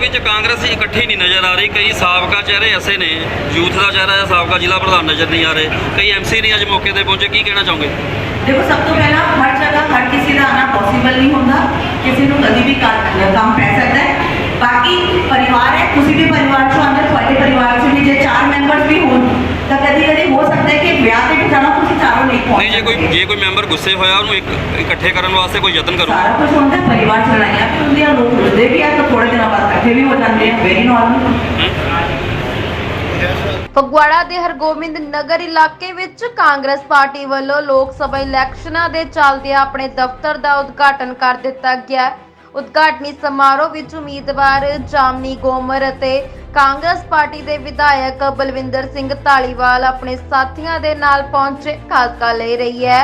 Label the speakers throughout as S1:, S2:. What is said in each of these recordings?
S1: ਵਿੱਚ ਕਾਂਗਰਸ ਇਕੱਠੀ ਨਹੀਂ ਨਜ਼ਰ ਆ ਰਹੀ। ਕਈ ਸਾਬਕਾ ਚਿਹਰੇ ਐਸੇ ਨੇ, ਯੂਥ ਦਾ ਚਿਹਰਾ ਜਾਂ ਸਾਬਕਾ ਜ਼ਿਲ੍ਹਾ ਪ੍ਰਧਾਨ ਨਜ਼ਰ ਨਹੀਂ ਆ ਰਹੇ। ਕਈ ਐਮਸੀ ਨਹੀਂ ਅੱਜ ਮੌਕੇ ਤੇ ਪਹੁੰਚੇ, ਕੀ ਕਹਿਣਾ ਚਾਹੋਗੇ?
S2: ਦੇਖੋ, ਸਭ ਤੋਂ ਪਹਿਲਾਂ ਹਰ ਜਗ੍ਹਾ, ਹਰ ਕਿਸੇ ਦਾ ਆਣਾ ਪੋਸੀਬਲ ਨਹੀਂ ਹੁੰਦਾ। ਕਿਸੇ ਨੂੰ ਕਦੀ ਵੀ ਕੰਮ ਪੈ ਸਕਦਾ ਹੈ। ਬਾਕੀ ਪਰਿਵਾਰ ਹੈ, ਤੁਸੀਂ ਵੀ ਪਰਿਵਾਰ ਚੋਂ ਆਉਂਦੇ ਤੁਹਾਡੇ ਪਰਿਵਾਰ ਚੋਂ ਵੀ ਜੇ ਚਾਰ ਮੈਂਬਰਸ ਵੀ ਹੋਣ, ਤਾਂ ਕਦੀ ਕਦੀ ਹੋ ਸਕਦਾ ਹੈ ਕਿ ਵਿਆਹ ਤੇ ਵੀ ਜਾਣਾ ਨਹੀਂ
S1: ਜੇ ਕੋਈ ਜੇ ਕੋਈ ਮੈਂਬਰ ਗੁੱਸੇ ਹੋਇਆ ਉਹਨੂੰ ਇੱਕ ਇਕੱਠੇ ਕਰਨ ਵਾਸਤੇ ਕੋਈ ਯਤਨ ਕਰੋ।
S2: ਸਾਰਾ ਕੁਝ ਹੁੰਦਾ ਪਰਿਵਾਰ ਚ ਲੜਾਈਆਂ ਵੀ ਹੁੰਦੀਆਂ ਲੋਕ ਰੁੱਦੇ ਵੀ ਆ ਤਾਂ ਥੋੜੇ ਦਿਨਾਂ ਬਾਅਦ ਇਕੱਠੇ ਵੀ ਹੋ ਜਾਂਦੇ ਆ ਵੈਰੀ ਨਾਰਮਲ
S3: ਫਗਵਾੜਾ ਦੇ ਹਰਗੋਬਿੰਦ ਨਗਰ ਇਲਾਕੇ ਵਿੱਚ ਕਾਂਗਰਸ ਪਾਰਟੀ ਵੱਲੋਂ ਲੋਕ ਸਭਾ ਇਲੈਕਸ਼ਨਾਂ ਦੇ ਚੱਲਦਿਆਂ ਆਪਣੇ ਦਫ਼ਤਰ ਦਾ ਉਦਘਾਟਨ ਕਰ ਦਿੱਤਾ ਗਿਆ। ਹੈ। ਉਦਘਾਟਨੀ ਸਮਾਰੋਹ ਵਿੱਚ ਉਮੀਦਵਾਰ ਜਾਮਨੀ ਗੋਮਰ ਅਤੇ ਕਾਂਗਰਸ ਪਾਰਟੀ ਦੇ ਵਿਧਾਇਕ ਬਲਵਿੰਦਰ ਸਿੰਘ ਢਾਲੀਵਾਲ ਆਪਣੇ ਸਾਥੀਆਂ ਦੇ ਨਾਲ ਪਹੁੰਚੇ ਖਾਸ ਗੱਲ ਇਹ ਰਹੀ ਹੈ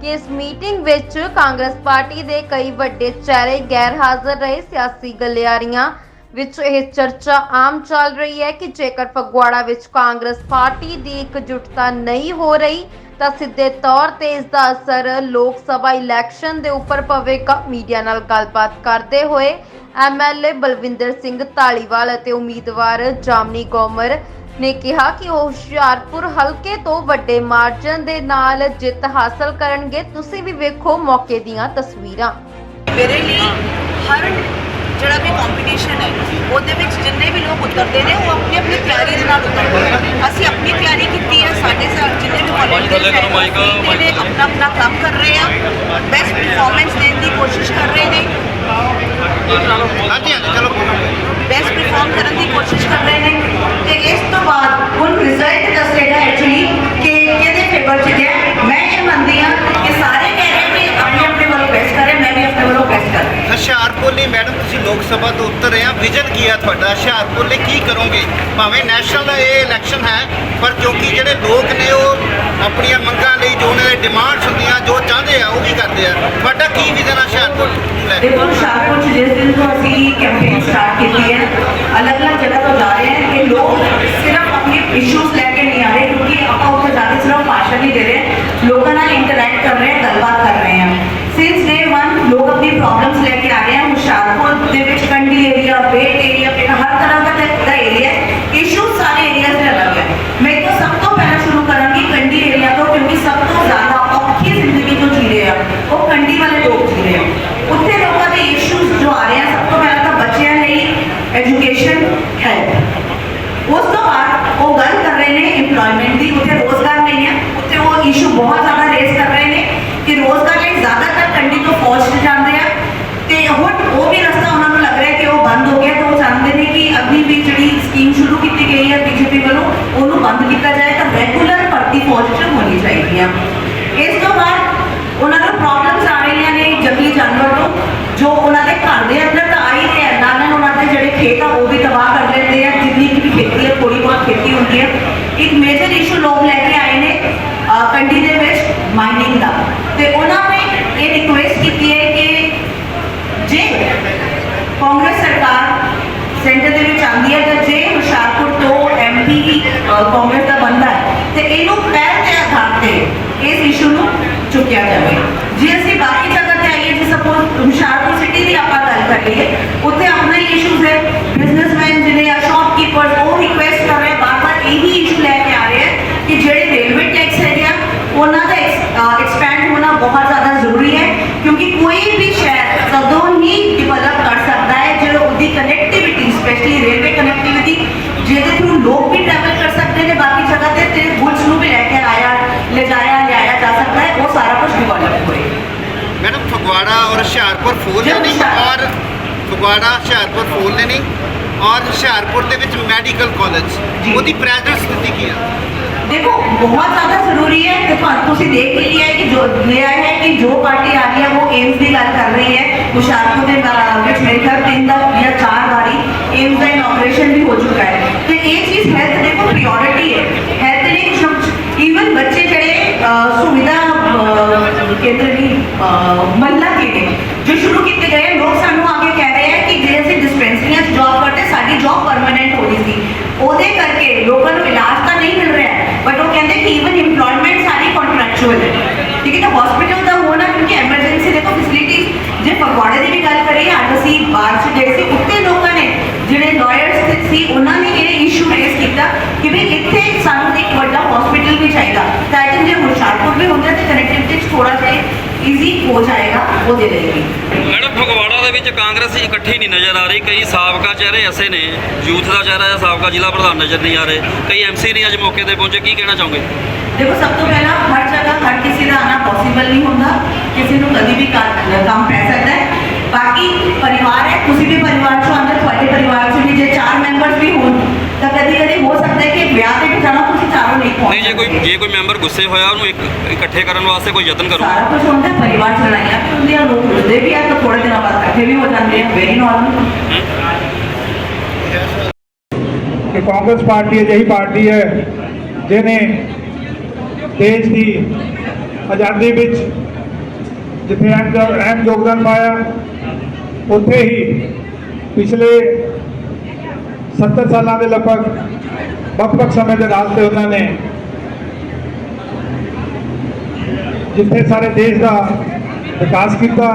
S3: ਕਿ ਇਸ ਮੀਟਿੰਗ ਵਿੱਚ ਕਾਂਗਰਸ ਪਾਰਟੀ ਦੇ ਕਈ ਵੱਡੇ ਚਿਹਰੇ ਗੈਰ ਹਾਜ਼ਰ ਰਹੇ ਸਿਆਸੀ ਗਲਿਆਰੀਆਂ ਵਿੱਚ ਇਹ ਚਰਚਾ ਆਮ ਚੱਲ ਰਹੀ ਹੈ ਕਿ ਜੇਕਰ ਫਗਵਾੜਾ ਵਿੱਚ ਕਾਂਗਰਸ ਪਾਰਟੀ ਦੀ ਇਕਜੁੱਟਤਾ ਨਹੀਂ ਹੋ ਰਹੀ, ਤਾਂ ਸਿੱਧੇ ਤੌਰ ਤੇ ਇਸ ਦਾ ਅਸਰ ਲੋਕ ਸਭਾ ਇਲੈਕਸ਼ਨ ਦੇ ਉੱਪਰ ਪਵੇਗਾ। ਮੀਡੀਆ ਨਾਲ ਗੱਲਬਾਤ ਕਰਦੇ ਹੋਏ ਐਮਐਲਏ ਬਲਵਿੰਦਰ ਸਿੰਘ ਢਾਲੀਵਾਲ ਅਤੇ ਉਮੀਦਵਾਰ ਜਾਮਨੀ ਗੋਮਰ ਨੇ ਕਿਹਾ ਕਿ ਉਹ ਹੁਸ਼ਿਆਰਪੁਰ ਹਲਕੇ ਤੋਂ ਵੱਡੇ ਮਾਰਜਨ ਦੇ ਨਾਲ ਜਿੱਤ ਹਾਸਲ ਕਰਨਗੇ। ਤੁਸੀਂ ਵੀ ਵੇਖੋ ਮੌਕੇ ਦੀਆਂ ਤਸਵੀਰਾਂ।
S2: ਮੇਰੇ ਲਈ ਹਰ ਜਿਹੜਾ ਵੀ ਕੰਪੀਟੀਸ਼ਨ ਹੈ ਉਹਦੇ ਵਿੱਚ ਜਿੰਨੇ ਵੀ ਲੋਕ ਉਤਰਦੇ ਨੇ ਉਹ ਆਪਣੀ ਆਪਣੀ ਤਿਆਰੀ ਦੇ ਨਾਲ ਉਤਰਦੇ ਨੇ। ਅਸੀਂ ਆਪਣੀ ਤਿਆਰੀ ਕੀਤੀ ਹੈ ਸਾਡੇ ਸਾਥ ਜਿੰਨੇ ਵੀ volunteers ਨੇ ਆਪਣਾ ਆਪਣਾ ਕੰਮ ਕਰ ਰਹੇ ਆ ਬੈਸਟ ਪਰਫਾਰਮੈਂਸ ਦੇਣ ਦੀ ਕੋਸ਼ਿਸ਼ ਕਰ ਰਹੇ ਨੇ। ਬੈਸਟ ਪਰਫਾਰਮ ਕਰਨ ਦੀ ਕੋਸ਼ਿਸ਼ ਕਰ ਰਹੇ ਨੇ। ਤੇ ਇਸ ਤੋਂ ਬਾਅਦ ਹੁਣ ਰਿਜ਼ਲਟ ਦੱਸੇਗਾ ਐਕਚੁਅਲੀ ਕਿ ਕਿਹਦੇ ਫੇਵਰ ਚ ਗਿਆ। ਮੈਂ ਇਹ ਮੰਨਦੀ ਹਾਂ ਕਿ ਸਾਰੇ ਕਹਿ ਰਹੇ ਕਿ ਆਪਣੇ ਆਪਣੇ ਵੱਲੋਂ ਬੈਸਟ ਕਰੇ ਮੈਂ ਵੀ ਆਪਣੇ ਵੱਲੋਂ ਬੈਸਟ ਕਰਾਂ
S4: ਹੁਸ਼ਿਆਰਪੁਰ ਲਈ ਮੈਡਮ ਤੁਸੀਂ ਲੋਕ ਸਭਾ ਤੋਂ ਉੱਤਰ ਰਹੇ। ਆ ਵਿਜ਼ਨ ਕੀ ਹੈ ਤੁਹਾਡਾ? ਹੁਸ਼ਿਆਰਪੁਰ ਲਈ ਕੀ ਕਰੋਗੇ? ਭਾਵੇਂ ਨੈਸ਼ਨਲ ਦਾ ਇਹ ਇਲੈਕਸ਼ਨ ਹੈ, ਪਰ ਕਿਉਂਕਿ ਜਿਹੜੇ ਲੋਕ ਨੇ ਉਹ ਆਪਣੀਆਂ ਮੰਗਾਂ ਲਈ ਜੋ ਉਹਨਾਂ ਦੇ ਡਿਮਾਂਡਸ ਹੁੰਦੀਆਂ, ਜੋ ਚਾਹੁੰਦੇ ਆ, ਉਹ ਵੀ ਕਰਦੇ ਆ। ਤੁਹਾਡਾ ਕੀ ਵਿਜ਼ਨ ਹੈ ਹੁਸ਼ਿਆਰਪੁਰ ਲੈ
S2: ਦੇਖੋ, ਹੁਸ਼ਿਆਰਪੁਰ ਚ ਜਿਸ ਦਿਨ ਤੋਂ ਅਸੀਂ ਕੈਂਪੇਨ ਸਟਾਰਟ ਕੀਤੀ ਹੈ, ਅਲੱਗ-ਅਲੱਗ ਜਗ੍ਹਾ ਤੋਂ ਜਾ ਰਹੇ ਹਾਂ ਕਿ ਲੋਕ ਸਿਰਫ ਆਪਣੇ ਇਸ਼ੂਜ਼ ਲੈ ਕੇ ਨਹੀਂ ਆ ਰਹੇ, ਕਿਉਂਕਿ ਆਪਾਂ ਉੱਥੇ ਜਾ ਕੇ ਸਿਰਫ ਭਾਸ਼ਣ ਨਹੀਂ ਦੇ ਰਹੇ। ਲੋਕਾਂ ਨਾਲ ਇੰਟਰੈਕਟ ਕਰ ਰਹੇ ਹਾਂ ਗੱਲਬਾਤ ਕਰ ਰਹੇ ਹਾਂ ਸਿੰਸ ਡੇ 1 ਲੋਕ ਆਪਣੀ ਪ੍ਰੋਬਲਮਸ ਲੈ ਕੇ ਆ ਰਹੇ ਹਨ ਹੁਸ਼ਿਆਰਪੁਰ ਦੇ ਵਿੱਚ ਕੰਡੀ ਏਰੀਆ ਬੇਟ ਏਰੀਆ ਪਿੰਡ ਹਰ ਤਰ੍ਹਾਂ ਦਾ ਦਾ ਏਰੀਆ ਇਸ਼ੂ ਸਾਰੇ ਏਰੀਆ ਦੇ ਅਲੱਗ ਹੈ ਮੈਂ ਤਾਂ ਸਭ ਤੋਂ ਪਹਿਲਾਂ ਸ਼ੁਰੂ ਕਰਾਂਗੀ ਕੰਡੀ ਏਰੀਆ ਤੋਂ ਕਿਉਂਕਿ ਸਭ ਤੋਂ ਜ਼ਿਆਦਾ ਔਖੀ ਜ਼ਿੰਦਗੀ ਜੋ ਜੀ ਰਹੇ ਆ ਉਹ ਕੰਡੀ ਵਾਲੇ ਲੋਕ ਜੀ ਰਹੇ ਆ ਉੱਥੇ ਲੋਕਾਂ ਦੇ ਇਸ਼ੂਜ਼ ਜੋ ਆ ਰਹੇ ਆ ਸਭ ਤੋਂ ਪਹਿਲਾਂ ਤਾਂ ਬੱਚਿਆਂ ਲਈ ਐਜੂਕੇਸ਼ਨ ਹੈਲਥ ਉਸ ਤੋਂ ਬਾਅਦ ਉਹ ਗੱਲ ਕਰ ਰਹੇ ਨੇ EMPLOYMENT ਦੀ ਉੱਥੇ ਰੋਜ਼ਗਾਰ ਨਹੀਂ ਹੈ ਉੱਥੇ ਉਹ ਇਸ਼ੂ ਬਹੁਤ ਜ਼ਿਆਦਾ ਰੇਜ਼ ਕਰ ਰਹੇ ਨੇ ਕਿ ਰੋਜ਼ਗਾਰ ਲਈ ਜ਼ਿਆਦਾਤਰ ਕੰਡੀ ਤੋਂ ਫੌਜ 'ਚ ਜਾਂਦੇ ਆ ਤੇ ਹੁਣ ਉਹ ਵੀ ਰਸਤਾ ਉਹਨਾਂ ਨੂੰ ਲੱਗ ਰਿਹਾ ਕਿ ਉਹ ਬੰਦ ਹੋ ਗਿਆ ਤਾਂ ਉਹ ਚਾਹੁੰਦੇ ਨੇ ਕਿ ਅਗਲੀ ਵੀ ਜਿਹੜੀ ਸਕੀਮ ਸ਼ੁਰੂ ਕੀਤੀ ਗਈ ਹੈ ਬੀਜੇਪੀ ਵੱਲੋਂ ਉਹਨੂੰ ਬੰਦ ਕੀਤਾ ਜਾਏ ਤਾਂ ਰੈਗੂਲਰ ਭਰਤੀ ਫੌਜ 'ਚ ਹੋਣੀ ਚਾਹੀਦੀ ਆ। ਇਸ ਤੋਂ ਬਾਅਦ ਉਹਨਾਂ ਨੂੰ ਪ੍ਰੋਬਲਮਸ ਆ ਰਹੀਆਂ ਨੇ ਜੰਗਲੀ ਜਾਨਵਰ ਤੋਂ ਜੋ ਉਹਨਾਂ ਦੇ ਘਰ ਦੇ ਅੰਦਰ ਤਾਂ ਆਈ ਹੀ ਨਾਲ ਨਾਲ ਉਹਨਾਂ ਦੇ ਜਿਹੜੇ ਖੇਤ ਆ ਉਹ ਵੀ ਤਬਾਹ ਕਰ ਲੈਂਦੇ ਆ। ਜਿੰਨੀ ਕੁ ਵੀ ਖੇਤੀ ਹੈ ਥੋੜੀ ਬਹੁਤ ਖੇਤੀ ਹੁੰਦੀ ਹੈ ਇੱਕ ਮੇਜਰ ਇਸ਼ੂ ਲੋਕ ਲੈ ਕੇ ਆਏ ਨੇ ਅਹ, ਕੰਡੀ ਦੇ ਵਿੱਚ ਮਾਈਨਿੰਗ ਦਾ। ਤੇ ਉਹਨਾਂ ਨੇ ਇਹ ਰਿਕੁਐਸਟ ਕੀਤੀ ਹੈ ਕਿ ਜੇ ਕਾਂਗਰਸ ਸਰਕਾਰ ਸੈਂਟਰ ਦੇ ਵਿੱਚ ਆਉਂਦੀ ਹੈ ਤਾਂ ਜੇ ਹੁਸ਼ਿਆਰਪੁਰ ਤੋਂ ਐਮਪੀ ਕਾਂਗਰਸ ਦਾ ਬੰਦਾ ਹੈ ਤੇ ਇਹਨੂੰ ਪਹਿਲ ਦੇ ਆਧਾਰ ਤੇ ਇਸ ਇਸ਼ੂ ਨੂੰ ਚੁੱਕਿਆ ਜਾਵੇ ਜੇ ਅਸੀਂ ਬਾਕੀ ਜਗ੍ਹਾ ਤੇ ਆਈਏ ਜੇ ਸਪੋਜ਼ ਹੁਸ਼ਿਆਰਪੁਰ ਸਿਟੀ ਦੀ ਆਪਾਂ ਗੱਲ ਕਰ ਲਈਏ ਉੱਥੇ ਆਪਣਾ ਹੀ ਇਸ਼ੂਜ਼ ਹੈ ਬਿਜ਼ਨਸਮੈਨ ਜਿਹੜੇ ਆ ਸ਼ਾਪਕੀਪਰ ਉਹ ਰਿਕੁਐਸਟ ਕਰ ਰਹੇ ਬਾਰ-ਬਾਰ ਇਹੀ ਇਸ਼ੂ ਲੈ ਕੇ ਆ ਰਹੇ ਹੈ ਕਿ ਜਿਹੜੇ ਰੇਲਵੇ ਟੈਕਸ ਹੈਗੇ ਆ ਉਹਨਾਂ ਦਾ ਐਕਸਪੈਂਡ ਹੋਣਾ ਬਹੁਤ ਜ਼ਿਆਦਾ ਜ਼ਰੂਰੀ ਹੈ ਕਿਉਂਕਿ ਕੋਈ ਵੀ ਸ਼ਹਿਰ ਕਦੋਂ ਹੀ ਡਿਵੈਲਪ ਕਰ ਸਕਦਾ ਹੈ ਜਦੋਂ ਉਹਦੀ ਕਨੈਕਟੀਵਿਟੀ ਸਪੈਸ਼ਲੀ ਰੇਲਵੇ ਕਨੈਕਟੀਵਿਟੀ ਜਿਹਦੇ ਥਰੂ ਲੋਕ ਵੀ ਟਰੈਵਲ ਕਰ ਸਕਦੇ ਨੇ ਬਾਕੀ ਜਗ੍ਹਾ ਤੇ ਤੇ ਗੁੱਡਸ ਨੂੰ ਵੀ ਲੈ ਕੇ ਆਇਆ ਲਿਜਾਇਆ ਲਿਆਇਆ ਜਾ ਸਕਦਾ ਹੈ ਉਹ ਸਾਰਾ ਕੁਝ ਡਿਵੈਲਪ ਹੋਏ
S4: ਮੈਡਮ ਫਗਵਾੜਾ ਔਰ ਹੁਸ਼ਿਆਰਪੁਰ ਫੂਲ ਨੇ
S2: ਜੀ,
S4: ਨਹੀਂ
S2: ਹੁਸ਼ਿਆਰ-
S4: ਔਰ ਫਗਵਾੜਾ ਹੁਸ਼ਿਆਰਪੁਰ ਫੂਲ ਨੇ ਨਹੀਂ ਔਰ ਹੁਸ਼ਿਆਰਪੁਰ ਦੇ ਵਿੱਚ ਮੈਡੀਕਲ ਕਾਲਜ
S2: ਜੀ।
S4: ਉਹਦੀ ਪ੍ਰੈਜ਼ੈਂਟ ਸਥਿਤੀ ਕੀ ਹੈ
S2: देखो बहुत ज्यादा जरूरी है कि ਤੁਹਾਨੂੰ ਤੁਸੀਂ ਦੇਖ ਹੀ ਲਿਆ ਹੈ ਕਿ ਜੋ ਲਿਆ ਹੈ ਕਿ ਜੋ ਪਾਰਟੀ ਆ ਰਹੀ ਹੈ ਉਹ ਏਮਸ ਦੀ ਗੱਲ ਕਰ ਰਹੀ ਹੈ ਹੁਸ਼ਿਆਰਪੁਰ ਦੇ ਨਾਲ ਵਿੱਚ ਮੇਰੇ ਖਿਆਲ ਤਿੰਨ ਦਾ ਜਾਂ ਚਾਰ ਵਾਰੀ ਏਮਸ ਦਾ ਇਨੋਗ੍ਰੇਸ਼ਨ ਵੀ ਹੋ ਚੁੱਕਾ ਹੈ ਤੇ ਇਹ ਚੀਜ਼ ਹੈਲਥ ਦੇਖੋ ਪ੍ਰਾਇੋਰਟੀ ਹੈ ਹੈਲਥ ਲਈ ਕੁਝ ਨਾ ਕੁਝ ਈਵਨ ਬੱਚੇ ਜਿਹੜੇ ਅਹ, ਸੁਵਿਧਾ ਅਹ, ਕੇਂਦਰ ਦੀ ਮੱਲਾ ਵੀ ਹੁੰਦਾ ਤੇ ਕਨੈਕਟੀਵਿਟੀ ਥੋੜਾ ਜਿਹਾ ਈਜ਼ੀ ਹੋ ਜਾਏਗਾ ਉਹ ਦੇ ਦੇਗੀ
S1: ਮੈਡਮ ਫਗਵਾੜਾ ਦੇ ਵਿੱਚ ਕਾਂਗਰਸ ਇਕੱਠੀ ਨਹੀਂ ਨਜ਼ਰ ਆ ਰਹੀ। ਕਈ ਸਾਬਕਾ ਚਿਹਰੇ ਐਸੇ ਨੇ ਯੂਥ ਦਾ ਚਿਹਰਾ ਜਾਂ ਸਾਬਕਾ ਜ਼ਿਲ੍ਹਾ ਪ੍ਰਧਾਨ ਨਜ਼ਰ ਨਹੀਂ ਆ ਰਹੇ। ਕਈ ਐਮਸੀ ਨਹੀਂ ਅੱਜ ਮੌਕੇ ਤੇ ਪਹੁੰਚੇ ਕੀ ਕਹਿਣਾ ਚਾਹੋਗੇ?
S2: ਦੇਖੋ ਸਭ ਤੋਂ ਪਹਿਲਾਂ ਹਰ ਜਗ੍ਹਾ ਹਰ ਕਿਸੇ ਦਾ ਆਣਾ ਪੋਸੀਬਲ ਨਹੀਂ ਹੁੰਦਾ। ਕਿਸੇ ਨੂੰ ਕਦੀ ਵੀ ਕੰਮ ਕੰਮ ਪੈ ਸਕਦਾ ਹੈ ਬਾਕੀ ਪਰਿਵਾਰ ਹੈ ਤੁਸੀਂ ਵੀ ਪਰਿਵਾਰ ਚੋਂ ਆਉਂਦੇ ਤੁਹਾਡੇ ਪਰਿਵਾਰ ਚੋਂ ਵੀ ਜੇ ਚਾਰ ਮੈਂਬਰਸ ਵੀ ਹੋਣ ਤਾਂ ਕਦੀ ਕਦੀ ਹੋ ਸਕਦਾ ਹੈ ਕਿ ਵਿਆਹ ਤੇ ਵੀ ਜਾਣਾ ਤੁਸੀਂ ਚਾਰੋਂ
S1: ਨਹੀਂ ਜੇ ਕੋਈ ਜੇ ਕੋਈ ਮੈਂਬਰ ਗੁੱਸੇ ਹੋਇਆ ਉਹਨੂੰ ਇੱਕ ਇਕੱਠੇ ਕਰਨ ਵਾਸਤੇ ਕੋਈ ਯਤਨ ਕਰੋ।
S2: ਸਾਰਾ ਕੁਝ ਹੁੰਦਾ ਹੈ, ਪਰਿਵਾਰ ਚ ਲੜਾਈਆਂ ਵੀ ਹੁੰਦੀਆਂ ਲੋਕ ਲੜਦੇ ਵੀ ਆ ਤਾਂ ਥੋੜੇ ਦਿਨਾਂ ਬਾਅਦ ਇਕੱਠੇ ਵੀ ਹੋ ਜਾਂਦੇ ਆ ਵੈਰੀ ਨਾਰਮਲ
S5: ਕਿ ਕਾਂਗਰਸ ਪਾਰਟੀ ਅਜਿਹੀ ਪਾਰਟੀ ਹੈ ਜਿਹਨੇ ਦੇਸ਼ ਦੀ ਆਜ਼ਾਦੀ ਵਿੱਚ ਜਿੱਥੇ ਅਹਿਮ ਯੋ- ਅਹਿਮ ਯੋਗਦਾਨ ਪਾਇਆ ਉੱਥੇ ਹੀ ਪਿਛਲੇ 70 ਸਾਲਾਂ ਦੇ ਲਗਭਗ ਵੱਖ-ਵੱਖ ਸਮੇਂ ਦੇ ਰਾਜ ਤੇ ਉਹਨਾਂ ਨੇ ਜਿੱਥੇ ਸਾਰੇ ਦੇਸ਼ ਦਾ ਵਿਕਾਸ ਕੀਤਾ,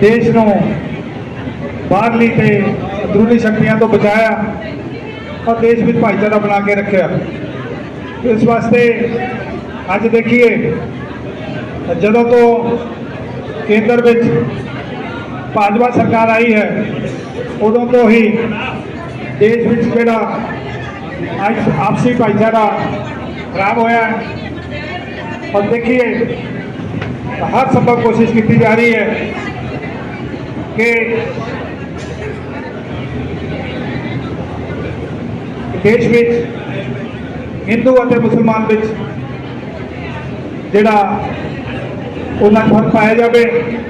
S5: ਦੇਸ਼ ਨੂੰ ਬਾਹਰਲੀ ਤੇ ਅੰਦਰੂਨੀ ਸ਼ਕਤੀਆਂ ਤੋਂ ਬਚਾਇਆ ਔਰ ਦੇਸ਼ ਵਿੱਚ ਭਾਈਚਾਰਾ ਬਣਾ ਕੇ ਰੱਖਿਆ। ਇਸ ਵਾਸਤੇ ਅੱਜ ਦੇਖੀਏ, ਜਦੋਂ ਤੋਂ ਕੇਂਦਰ ਵਿੱਚ ਭਾਜਪਾ ਸਰਕਾਰ ਆਈ ਹੈ, ਉਦੋਂ ਤੋਂ ਹੀ ਦੇਸ਼ ਵਿੱਚ ਜਿਹੜਾ ਅੱਜ ਆਪਸੀ ਭਾਈਚਾਰਾ ਖਰਾਬ ਹੋਇਆ ਹੈ ਔਰ ਦੇਖੀਏ ਹਰ ਸੰਭਵ ਕੋਸ਼ਿਸ਼ ਕੀਤੀ ਜਾ ਰਹੀ ਹੈ ਕਿ ਦੇਸ਼ ਵਿੱਚ ਹਿੰਦੂ ਅਤੇ ਮੁਸਲਮਾਨ ਵਿੱਚ ਜਿਹੜਾ ਉਹਨਾਂ 'ਚ ਫ਼ਰਕ ਪਾਇਆ ਜਾਵੇ